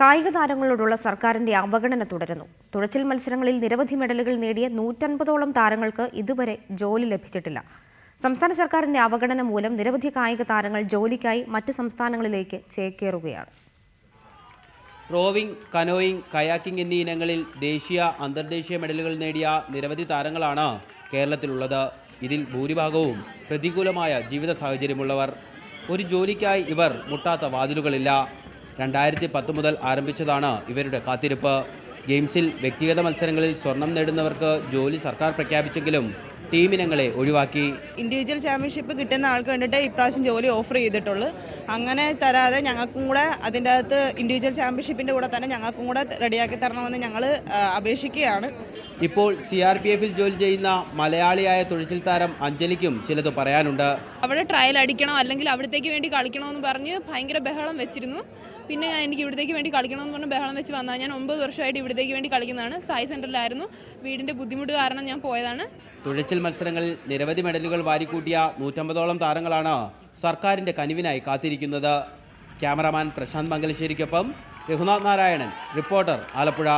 കായിക താരങ്ങളോടുള്ള സർക്കാരിന്റെ അവഗണന തുടരുന്നു. തുഴച്ചിൽ മത്സരങ്ങളിൽ നിരവധി മെഡലുകൾ നേടിയ നൂറ്റൻപതോളം താരങ്ങൾക്ക് ഇതുവരെ ജോലി ലഭിച്ചിട്ടില്ല. സംസ്ഥാന സർക്കാരിന്റെ അവഗണന മൂലം നിരവധി കായിക താരങ്ങൾ ജോലിക്കായി മറ്റ് സംസ്ഥാനങ്ങളിലേക്ക് ചേക്കേറുകയാണ്. റോവിംഗ് കനോയിങ് കയാക്കിംഗ് എന്നീ ഇനങ്ങളിൽ ദേശീയ അന്തർദേശീയ മെഡലുകൾ നേടിയ നിരവധി താരങ്ങളാണ് കേരളത്തിലുള്ളത്. ഇതിൽ ഭൂരിഭാഗവും പ്രതികൂലമായ ജീവിത സാഹചര്യമുള്ളവർ. ഒരു ജോലിക്കായി ഇവർ മുട്ടാത്ത വാതിലുകളില്ല. രണ്ടായിരത്തി പത്ത് മുതൽ ആരംഭിച്ചതാണ് ഇവരുടെ കാത്തിരിപ്പ്. ഗെയിംസിൽ വ്യക്തിഗത മത്സരങ്ങളിൽ സ്വർണം നേടുന്നവർക്ക് ജോലി സർക്കാർ പ്രഖ്യാപിച്ചെങ്കിലും ടീമിനങ്ങളെ ഒഴിവാക്കി. ഇൻഡിവിജ്വൽ ചാമ്പ്യൻഷിപ്പ് കിട്ടുന്ന ആൾക്ക് വേണ്ടിയിട്ട് ഇപ്രാവശ്യം ജോലി ഓഫർ ചെയ്തിട്ടുള്ളൂ. അങ്ങനെ തരാതെ ഞങ്ങൾക്കും കൂടെ അതിന്റെ അകത്ത് ഇൻഡിവിജ്വൽ ചാമ്പ്യൻഷിപ്പിന്റെ കൂടെ തന്നെ ഞങ്ങൾക്കും കൂടെ റെഡിയാക്കി തരണമെന്ന് ഞങ്ങൾ അപേക്ഷിക്കുകയാണ്. ഇപ്പോൾ സി ആർ പി എഫിൽ ജോലി ചെയ്യുന്ന മലയാളിയായ തുഴച്ചിൽ താരം അഞ്ജലിക്കും ചിലത് പറയാനുണ്ട്. അവിടെ ട്രയൽ അടിക്കണം അല്ലെങ്കിൽ അവിടത്തേക്ക് വേണ്ടി കളിക്കണമെന്ന് പറഞ്ഞ് ഭയങ്കര ബഹളം വെച്ചിരുന്നു. പിന്നെ ഞാൻ എനിക്ക് ഇവിടത്തേക്ക് വേണ്ടി കളിക്കണമെന്ന് പറഞ്ഞ് ബഹളം വെച്ച് വന്നാൽ ഞാൻ ഒമ്പത് വർഷമായിട്ട് ഇവിടത്തേക്ക് വേണ്ടി കളിക്കുന്നതാണ്. സായി സെന്ററിലായിരുന്നു വീടിന്റെ ബുദ്ധിമുട്ട് കാരണം ഞാൻ പോയതാണ്. തുഴച്ചിൽ മത്സരങ്ങളിൽ നിരവധി മെഡലുകൾ വാരിക്കൂട്ടിയ നൂറ്റമ്പതോളം താരങ്ങളാണ് സർക്കാരിന്റെ കനിവിനായി കാത്തിരിക്കുന്നത്. ക്യാമറാമാൻ പ്രശാന്ത് മംഗലശ്ശേരിക്കൊപ്പം രഘുനാഥ് നാരായണൻ റിപ്പോർട്ടർ ആലപ്പുഴ.